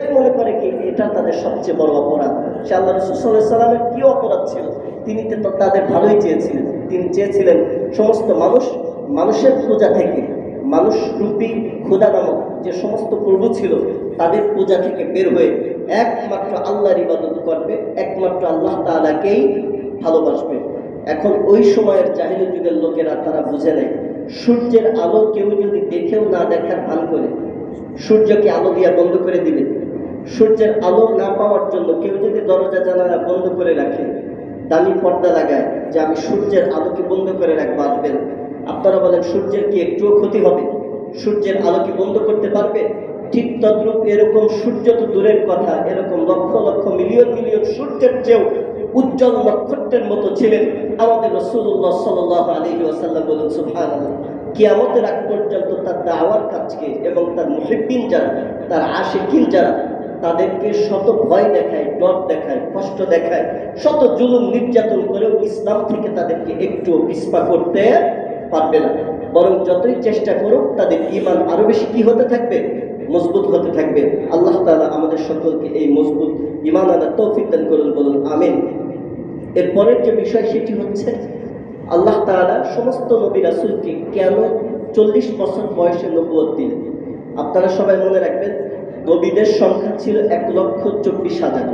মনে করে কি, এটা তাদের সবচেয়ে বড় অপরাধ। সে আল্লাহ সাল্লামের কি অপরাধ ছিল? তিনি তাদের ভালোই চেয়েছিলেন। তিনি চেয়েছিলেন সমস্ত মানুষ, মানুষের পূজা থেকে, মানুষ রূপী খোদা নামক যে সমস্ত প্রভু ছিল, তাদের পূজা থেকে বের হয়ে একমাত্র আল্লাহর ইবাদত করবে, একমাত্র আল্লাহ তাআলাকেই ভালোবাসবে। এখন ওই সময়ের জাহিলি যুগের লোকেরা তারা বুঝে নেয়, সূর্যের আলো কেউ যদি দেখেও না দেখার ভান করে, সূর্যকে আলো দিয়া বন্ধ করে দিবে। সূর্যের আলো না পাওয়ার জন্য কেউ যদি দরজা, জানালা বন্ধ করে রাখে, দামি পর্দা লাগায় যে আমি সূর্যের আলোকে বন্ধ করে রাখব আসবেন আপনারা বলেন, সূর্যের কি একটুও ক্ষতি হবে? সূর্যের আলো কি বন্ধ করতে পারবে? ঠিক তদ্রূপ এরকম সূর্য তো দূরের কথা, এরকম লক্ষ লক্ষ মিলিয়ন মিলিয়ন সূর্যের চেয়েও উজ্জ্বল নক্ষত্রের মতো ছিলেন আমাদের রসুল্লাহ সাল্লাহ আলী ওয়াসাল্লাম বলুন সুফান কিয়ামতের আগ পর্যন্ত তার দাওয়ার কাজকে এবং তার মুহিবিন যারা, তার আশেকিন যারা তাদেরকে শত ভয় দেখায়, ডর দেখায়, কষ্ট দেখায়, শত জুলুম নির্যাতন করেও ইসলাম থেকে তাদেরকে একটু পিসপা করতে পারবে না। বরং যতই চেষ্টা করুক, তাদের ইমান আরও বেশি কি হতে থাকবে? মজবুত হতে থাকবে। আল্লাহ তালা আমাদের সকলকে এই মজবুত ইমান আনার তৌফিক দান করুন, বলুন, আমিন। এরপরের যে বিষয়, সেটি হচ্ছে আল্লাহ তালা সমস্ত নবী রাসূলকে কেন চল্লিশ বছর বয়সে নবুয়ত দিলেন? আপনারা সবাই মনে রাখবেন নবীদের সংখ্যা ছিল এক লক্ষ চব্বিশ হাজার।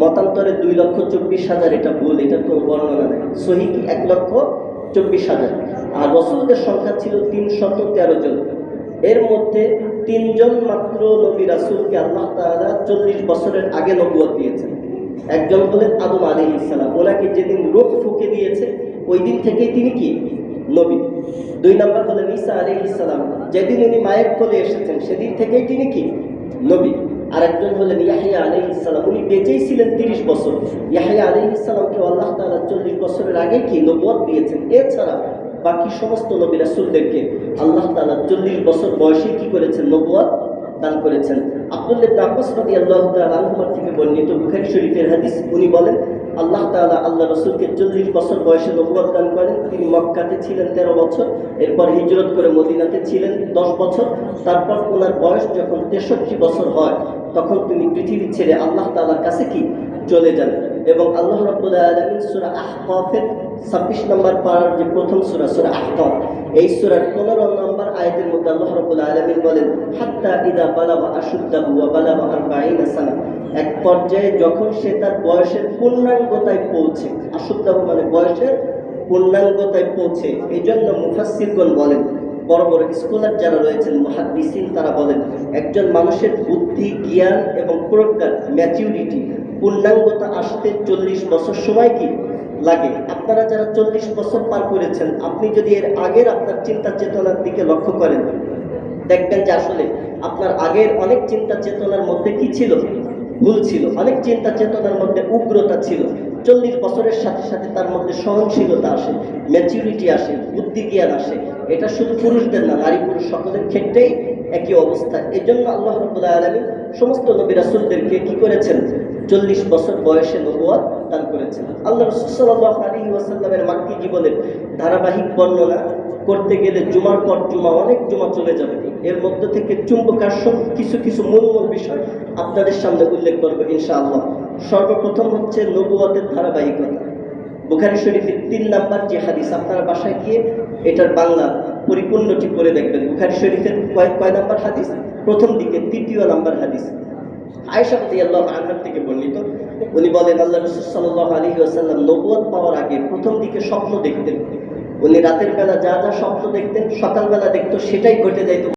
মতান্তরে দুই লক্ষ চব্বিশ হাজার, এটা ভুল, এটা তো বর্ণনা নেই। সহি কি এক লক্ষ চব্বিশ হাজার? আর রসুলদের সংখ্যা ছিল তিনশত তেরো জন। এর মধ্যে তিনজন মাত্র নবী রাসূলকে আল্লাহ তাআলা চল্লিশ বছরের আগে নবুয়ত দিয়েছেন। একজন হলেন আদম আলী ইসলাম ওনাকে যেদিন রোগ ফুকে দিয়েছে, ওই দিন থেকেই তিনি কি? নবী। দুই নম্বর হলেন ঈসা আলী ইসলাম যেদিন উনি মায়ের কোলে এসেছেন, সেদিন থেকেই তিনি কি? নবী। আর একজন হলেন ইয়াহিয়া আলী ইসলাম উনি বেঁচেই ছিলেন তিরিশ বছর। ইয়াহিয়া আলী ইসলামকে আল্লাহ তালা চল্লিশ বছরের আগে কি নবদ দিয়েছেন? এছাড়া বাকি সমস্ত নবী রাসুলদেরকে আল্লাহ তালা চল্লিশ বছর বয়সে কি করেছেন নবুয়ত দান করেছেন। আব্দুল ইবনে আব্বাস রাদিয়াল্লাহু তাআলা আনহুমার থেকে বর্ণিত বুখারী শরীফের হাদিস, উনি বলেন, আল্লাহ তাআলা আল্লাহ রসুলকে চল্লিশ বছর বয়সে নবুয়ত দান করেন। তিনি মক্কাতে ছিলেন 13 বছর, এরপর হিজরত করে মদিনাতে ছিলেন 10 বছর। তারপর ওনার বয়স যখন 63 বছর হয়, তখন তিনি পৃথিবী ছেড়ে আল্লাহ তাআলার কাছে কি? চলে যান। এবং আল্লাহ রাব্বুল আলামিন সূরা আহকাফের 26 নম্বর পারার যে প্রথম সূরা সূরা আহকাফ এই সূরার 15 নম্বর আয়াতের মধ্যে আল্লাহ রাব্বুল আলামিন বলেন, হাত্তা ইদা বালাগা আশুদ্দাহু ওয়া বালাগা 40 সানা। এক পর্যায়ে যখন সে তার বয়সের পূর্ণাঙ্গতায় পৌঁছে, আশুদ্দাহু মানে বয়সের পূর্ণাঙ্গতায় পৌঁছে এই জন্য মুফাসসিরগণ বলেন, বড় বড় স্কলার যারা রয়েছেন, মহাদ্দিসিন তারা বলেন, একজন মানুষের বুদ্ধি, জ্ঞান এবং প্রজ্ঞার ম্যাচিউরিটি পূর্ণাঙ্গতা আসতে চল্লিশ বছর সময় কি? লাগে। আপনারা যারা চল্লিশ বছর পার করেছেন, আপনি যদি এর আগের আপনার চিন্তা চেতনার দিকে লক্ষ্য করেন, দেখবেন যে আসলে আপনার আগের অনেক চিন্তা চেতনার মধ্যে কি ছিল? ভুল ছিল। অনেক চিন্তা চেতনার মধ্যে উগ্রতা ছিল। চল্লিশ বছরের সাথে সাথে তার মধ্যে সহনশীলতা আসে ম্যাচিউরিটি আসে বুদ্ধি জ্ঞান আসে। এটা শুধু পুরুষদের না নারী পুরুষ সকলের ক্ষেত্রেই একই অবস্থা। এই জন্য আল্লাহ রবুল্লাহ আলমী সমস্ত নবী রাসুলদেরকে কি করেছেন? চল্লিশ বছর বয়সে নবুয়াদ দান করেছেন। আল্লাহ রসুল্লাহ আলী ওয়াসাল্লামের মাক্কি জীবনের ধারাবাহিক বর্ণনা করতে গেলে জুমার পর জুমা, অনেক জুমা চলে যাবে। এর মধ্য থেকে চুম্বকার্ষণ কিছু কিছু মূল মূল বিষয় আপনাদের সামনে উল্লেখ করব ইনশাআল্লাহ। সর্বপ্রথম হচ্ছে নবুয়াদের ধারাবাহিকতা। বুখারি শরীফের তিন নাম্বার যে হাদিস, আপনারা বাসায় গিয়ে এটার বাংলা পরিপূর্ণটি করে দেখবেন। বুখারি শরীফের কয় কয় নাম্বার হাদিস? প্রথম দিকে তৃতীয় নাম্বার হাদিস। আয়েশা আল্লাহ আনহার থেকে বর্ণিত, উনি বলেন, আল্লাহ রসুল সাল্লাহ আলী আসাল্লাম নবুয়ত পাওয়ার আগে প্রথম দিকে স্বপ্ন দেখতেন। উনি রাতের বেলা যা যা স্বপ্ন দেখতেন, সকালবেলা দেখতো, সেটাই ঘটে যাইতো।